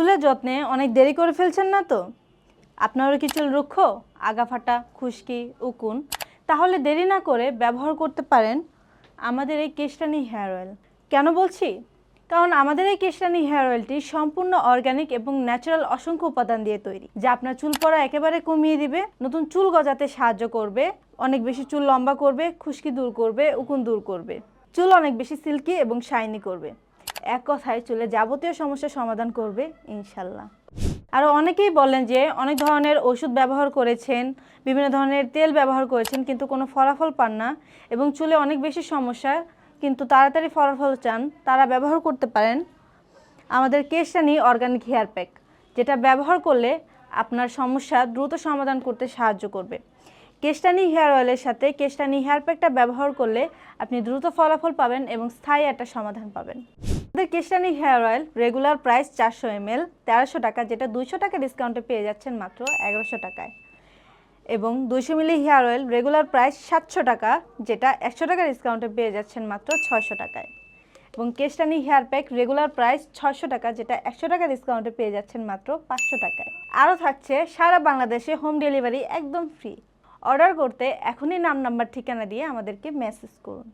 চুলের যত্নে অনেক দেরি করে ফেলছেন না তো? আপনারও কি চুল রুক্ষ? আগা ফাটা খুশকি, উকুন? তাহলে দেরি না করে ব্যবহার করতে পারেন আমাদের এই কেশটানি হেয়ার অয়েল। কেন বলছি? কারণ আমাদের এই কেশটানি হেয়ার অয়েলটি সম্পূর্ণ অর্গানিক এবং ন্যাচারাল অসংখ্য উপাদান দিয়ে তৈরি, যা আপনার চুল পড়া একেবারে কমিয়ে দিবে, নতুন চুল গজাতে সাহায্য করবে, অনেক বেশি চুল লম্বা করবে, খুশকি দূর করবে, উকুন দূর করবে, চুল অনেক বেশি সিল্কি এবং শাইনি করবে। এক কথায় চুলে যাবতীয় সমস্যার সমাধান করবে, ইনশাল্লাহ। আর অনেকেই বলেন যে অনেক ধরনের ওষুধ ব্যবহার করেছেন, বিভিন্ন ধরনের তেল ব্যবহার করেছেন, কিন্তু কোনো ফলাফল পান না এবং চুলে অনেক বেশি সমস্যা, কিন্তু তাড়াতাড়ি ফলাফল চান, তারা ব্যবহার করতে পারেন। আমাদের কেশানি অর্গানিক হেয়ার প্যাক, যেটা ব্যবহার করলে আপনার সমস্যা দ্রুত সমাধান করতে সাহায্য করবে। কেস্টানি হেয়ার অয়েলের সাথে কেস্টানি হেয়ার প্যাকটা ব্যবহার করলে আপনি দ্রুত ফলাফল পাবেন এবং স্থায়ী একটা সমাধান পাবেন। আমাদের Keshtani hair oil regular price চারশো এম এল তেরোশো টাকা, যেটা দুইশো টাকা ডিসকাউন্টে পেয়ে যাচ্ছেন মাত্র এগারোশো টাকায়। এবং দুইশো মিলি হেয়ার অয়েল রেগুলার প্রাইস সাতশো টাকা, যেটা একশো টাকা ডিসকাউন্টে পেয়ে যাচ্ছেন মাত্র ছয়শো টাকায়। এবং Keshtani hair pack regular price ছশো টাকা, যেটা একশো টাকা ডিসকাউন্টে পেয়ে যাচ্ছেন মাত্র পাঁচশো টাকায়। আরও থাকছে সারা বাংলাদেশে হোম ডেলিভারি একদম ফ্রি অর্ডার করতে এখনই নাম নাম্বার ঠিকানা দিয়ে আমাদেরকে মেসেজ করুন।